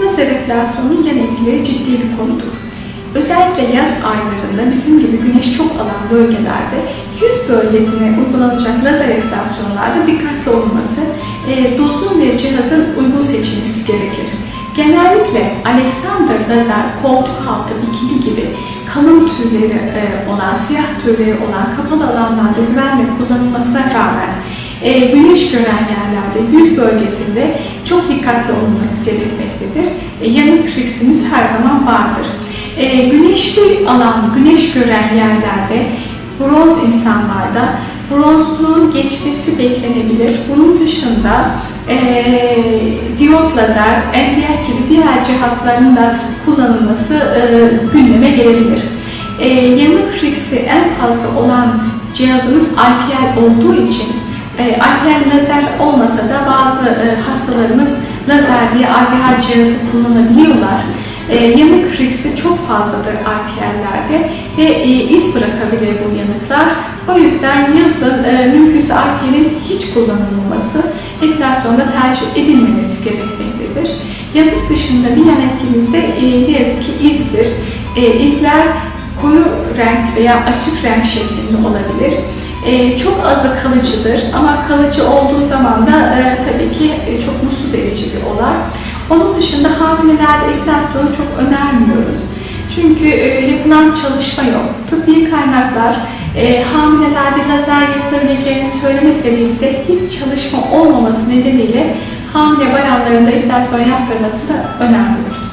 Lazer enflasyonunun yan etkileri ciddi bir konudur. Özellikle yaz aylarında bizim gibi güneş çok alan bölgelerde yüz bölgesine uygulanacak lazer enflasyonlarda dikkatli olunması, e, dozun ve cihazın uygun seçilmesi gerekir. Genellikle Alexander lazer, koltuk altı, bikini gibi kalın tüyleri e, olan, siyah tüyleri olan kapalı alanlarda güvenle kullanılmasına rağmen e, güneş gören yerlerde, yüz bölgesinde dikkatli olunması gerekmektedir. E, yanık riskimiz her zaman vardır. E, güneşli alan, güneş gören yerlerde bronz insanlarda bronzluğun geçmesi beklenebilir. Bunun dışında e, diyot lazer, NDR gibi diğer cihazların da kullanılması e, gündeme gelebilir. E, yanık riski en fazla olan cihazımız IPL olduğu için e, IPL lazer olmasa da bazı e, hastalarımız lazer diye IPL cihazı kullanabiliyorlar. E, yanık riski çok fazladır IPL'lerde ve e, iz bırakabilir bu yanıklar. O yüzden yazın e, mümkünse IPL'in hiç kullanılmaması, enflasyonda tercih edilmemesi gerekmektedir. Yanık dışında bir yan etkimiz de e, yazık ki izdir. E, izler koyu renk veya açık renk şeklinde olabilir. E, çok azı kalıcıdır ama kalıcı olduğu zaman da e, tabii ki e, çok mutsuz edici bir olay. Onun dışında hamilelerde enflasyonu çok önermiyoruz. Çünkü e, yapılan çalışma yok. Tıbbi kaynaklar e, hamilelerde lazer yapılabileceğini söylemekle birlikte hiç çalışma olmaması nedeniyle hamile bayanların da enflasyon yaptırması da önemlidir.